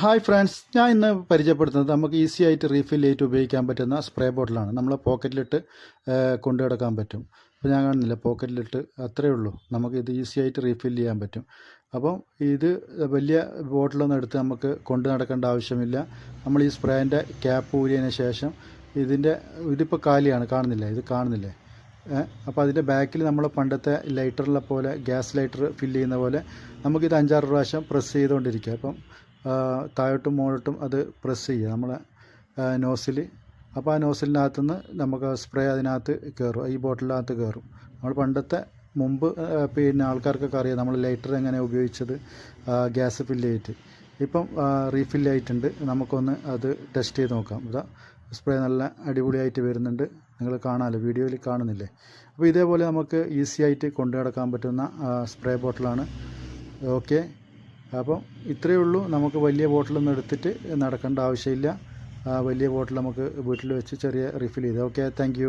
Hi friends ഞാൻ ഇന്ന് പരിചയപ്പെടുത്തുന്നത് നമുക്ക് ഈസി ആയിട്ട് റീഫിൽ ചെയ്തിട്ട് ഉപയോഗിക്കാൻ പറ്റുന്ന സ്പ്രേ ബോട്ടിലാണ് നമ്മൾ പോക്കറ്റിലിട്ട് കൊണ്ടു കിടക്കാൻ പറ്റും. അപ്പോൾ ഞാൻ കാണുന്നില്ല പോക്കറ്റിലിട്ട് അത്രയേ ഉള്ളൂ. നമുക്ക് ഇത് ഈസി ആയിട്ട് റീഫിൽ ചെയ്യാൻ പറ്റും. അപ്പം ഇത് വലിയ ബോട്ടിലൊന്നും എടുത്ത് നമുക്ക് കൊണ്ടു നടക്കേണ്ട ആവശ്യമില്ല. നമ്മൾ ഈ സ്പ്രേന്റെ ക്യാപ്പ് ഊരിയതിന് ശേഷം ഇതിന്റെ ഇതിപ്പോൾ കാലിയാണ് കാണുന്നില്ല? ഇത് കാണുന്നില്ലേ? അപ്പോൾ അതിന്റെ ബാക്കിൽ നമ്മൾ പണ്ടത്തെ ലൈറ്ററിലെ പോലെ ഗ്യാസ് ലൈറ്റർ ഫില്ല് ചെയ്യുന്ന പോലെ നമുക്കിത് അഞ്ചാറ് പ്രാവശ്യം പ്രസ് ചെയ്തുകൊണ്ടിരിക്കുക അപ്പം താഴോട്ടും മുകളിലോട്ടും അത് പ്രസ് ചെയ്യുക നമ്മളെ നോസിൽ അപ്പോൾ ആ നോസിലിനകത്തുനിന്ന് നമുക്ക് സ്പ്രേ അതിനകത്ത് കയറും ഈ ബോട്ടിലിനകത്ത് കയറും നമ്മൾ പണ്ടത്തെ മുമ്പ് പിന്നെ ആൾക്കാർക്കൊക്കെ അറിയാം നമ്മൾ ലൈറ്റർ എങ്ങനെ ഉപയോഗിച്ചത് ഗ്യാസ് ഫില്ല് ചെയ്തിട്ട്. ഇപ്പം റീഫിൽ ആയിട്ടുണ്ട്. നമുക്കൊന്ന് അത് ടെസ്റ്റ് ചെയ്ത് നോക്കാം. ഇതാ സ്പ്രേ നല്ല അടിപൊളിയായിട്ട് വരുന്നുണ്ട്. നിങ്ങൾ കാണാമല്ലോ വീഡിയോയിൽ കാണുന്നില്ലേ? അപ്പോൾ ഇതേപോലെ നമുക്ക് ഈസി ആയിട്ട് കൊണ്ടു നടക്കാൻ പറ്റുന്ന സ്പ്രേ ബോട്ടിലാണ് ഓക്കെ അപ്പം ഇത്രയേ ഉള്ളൂ. നമുക്ക് വലിയ ബോട്ടിലൊന്നും എടുത്തിട്ട് നടക്കേണ്ട ആവശ്യമില്ല. വലിയ ബോട്ടിൽ നമുക്ക് വീട്ടിൽ വെച്ച് ചെറിയ റീഫിൽ ചെയ്ത്. Okay thank